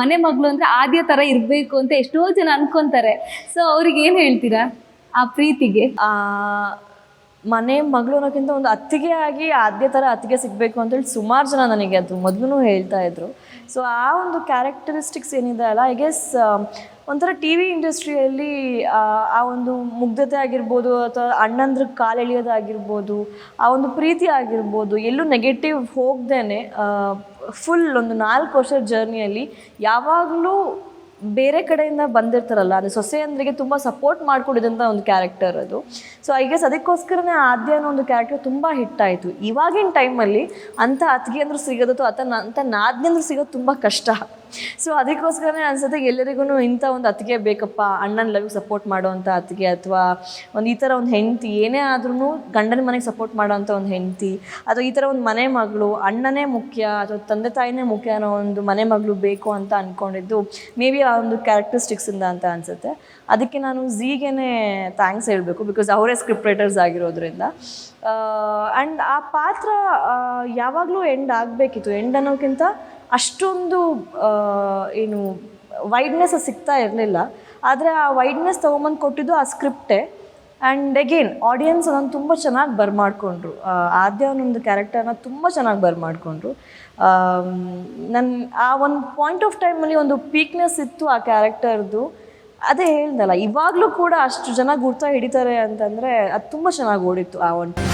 ಮನೆ ಮಗಳು ಅಂದರೆ ಆದ್ಯ ಥರ ಇರಬೇಕು ಅಂತ ಎಷ್ಟೋ ಜನ ಅನ್ಕೊಂತಾರೆ. ಸೊ ಅವ್ರಿಗೆ ಏನು ಹೇಳ್ತೀರಾ ಆ ಪ್ರೀತಿಗೆ? ಮನೆ ಮಗಳು ಅನ್ನೋಕ್ಕಿಂತ ಒಂದು ಅತ್ತಿಗೆ ಆಗಿ ಆದ್ಯ ಥರ ಅತ್ತಿಗೆ ಸಿಗಬೇಕು ಅಂತೇಳಿ ಸುಮಾರು ಜನ ನನಗೆ ಅದು ಮೊದಲು ಹೇಳ್ತಾ ಇದ್ರು. ಸೊ ಆ ಒಂದು ಕ್ಯಾರೆಕ್ಟರಿಸ್ಟಿಕ್ಸ್ ಏನಿದೆ ಅಲ್ಲ ಐ ಗೆಸ್ ಒಂಥರ ಟಿ ವಿ ಇಂಡಸ್ಟ್ರಿಯಲ್ಲಿ, ಆ ಒಂದು ಮುಗ್ಧತೆ ಆಗಿರ್ಬೋದು ಅಥವಾ ಅಣ್ಣಂದ್ರ ಕಾಲೆಳೆಯೋದಾಗಿರ್ಬೋದು ಆ ಒಂದು ಪ್ರೀತಿ ಆಗಿರ್ಬೋದು, ಎಲ್ಲೂ ನೆಗೆಟಿವ್ ಹೋಗ್ದೇನೆ ಫುಲ್ ಒಂದು ನಾಲ್ಕು ವರ್ಷದ ಜರ್ನಿಯಲ್ಲಿ ಯಾವಾಗಲೂ ಬೇರೆ ಕಡೆಯಿಂದ ಬಂದಿರ್ತಾರಲ್ಲ ಅದು ಸೊಸೆಯಂದ್ರಿಗೆ ತುಂಬ ಸಪೋರ್ಟ್ ಮಾಡ್ಕೊಂಡಿದ್ದಂಥ ಒಂದು ಕ್ಯಾರೆಕ್ಟರ್ ಅದು. ಸೊ ಐ ಗೆಸ್ ಅದಕ್ಕೋಸ್ಕರನೇ ಆದ್ಯ ಅನ್ನೋ ಒಂದು ಕ್ಯಾರೆಕ್ಟರ್ ತುಂಬ ಹಿಟ್ ಆಯಿತು. ಇವಾಗಿನ ಟೈಮಲ್ಲಿ ಅಂಥ ಅತ್ತಿಗೆಂದ್ರು ಸಿಗೋದು ಅಥವಾ ಅಂಥ ನಾದ್ನೆಂದ್ರು ಸಿಗೋದು ತುಂಬ ಕಷ್ಟ. ಸೊ ಅದಕ್ಕೋಸ್ಕರನೇ ಅನ್ಸುತ್ತೆ ಎಲ್ಲರಿಗೂ ಇಂಥ ಒಂದು ಅತ್ತಿಗೆ ಬೇಕಪ್ಪ, ಅಣ್ಣನ ಲವ್ ಸಪೋರ್ಟ್ ಮಾಡೋವಂಥ ಅತ್ತಿಗೆ ಅಥವಾ ಒಂದು ಈ ಥರ ಒಂದು ಹೆಂಡತಿ, ಏನೇ ಆದ್ರೂ ಗಂಡನ ಮನೆಗೆ ಸಪೋರ್ಟ್ ಮಾಡೋವಂಥ ಒಂದು ಹೆಂಡತಿ, ಅಥವಾ ಈ ಥರ ಒಂದು ಮನೆ ಮಗಳು, ಅಣ್ಣನೇ ಮುಖ್ಯ ಅಥವಾ ತಂದೆ ತಾಯಿನೇ ಮುಖ್ಯ ಅನ್ನೋ ಒಂದು ಮನೆ ಮಗಳು ಬೇಕು ಅಂತ ಅಂದ್ಕೊಂಡಿದ್ದು ಮೇ ಬಿ ಆ ಒಂದು ಕ್ಯಾರೆಕ್ಟರಿಸ್ಟಿಕ್ಸಿಂದ ಅಂತ ಅನಿಸುತ್ತೆ. ಅದಕ್ಕೆ ನಾನು ಝೀಗೇನೆ ಥ್ಯಾಂಕ್ಸ್ ಹೇಳಬೇಕು ಬಿಕಾಸ್ ಅವರೇ ಸ್ಕ್ರಿಪ್ಟ್ ರೈಟರ್ಸ್ ಆಗಿರೋದ್ರಿಂದ. ಆ್ಯಂಡ್ ಆ ಪಾತ್ರ ಯಾವಾಗಲೂ ಎಂಡ್ ಆಗಬೇಕಿತ್ತು ಎಂಡ್ ಅನ್ನೋಕ್ಕಿಂತ ಅಷ್ಟೊಂದು ಏನು ವೈಡ್ನೆಸ್ ಸಿಗ್ತಾ ಇರಲಿಲ್ಲ. ಆದರೆ ಆ ವೈಡ್ನೆಸ್ ತೊಗೊಂಬಂದು ಕೊಟ್ಟಿದ್ದು ಆ ಸ್ಕ್ರಿಪ್ಟೇ ಆ್ಯಂಡ್ ಅಗೇನ್ ಆಡಿಯನ್ಸ್ ಅದನ್ನು ತುಂಬ ಚೆನ್ನಾಗಿ ಬರ್ಮಾಡ್ಕೊಂಡ್ರು. ಆದ್ಯ ಅನ್ನೊಂದು ಕ್ಯಾರೆಕ್ಟರ್ನ ತುಂಬ ಚೆನ್ನಾಗಿ ಬರ್ಮಾಡ್ಕೊಂಡ್ರು. ನನ್ನ ಆ ಒಂದು ಪಾಯಿಂಟ್ ಆಫ್ ಟೈಮಲ್ಲಿ ಒಂದು ಪೀಕ್ನೆಸ್ ಇತ್ತು ಆ ಕ್ಯಾರೆಕ್ಟರ್ದು ಅದೇ ಹೇಳ್ದಲ್ಲ, ಇವಾಗಲೂ ಕೂಡ ಅಷ್ಟು ಜನ ಗುರ್ತ ಹಿಡಿತಾರೆ ಅಂತಂದರೆ ಅದು ತುಂಬ ಚೆನ್ನಾಗಿ ಓಡಿತ್ತು ಆ ಒಂದು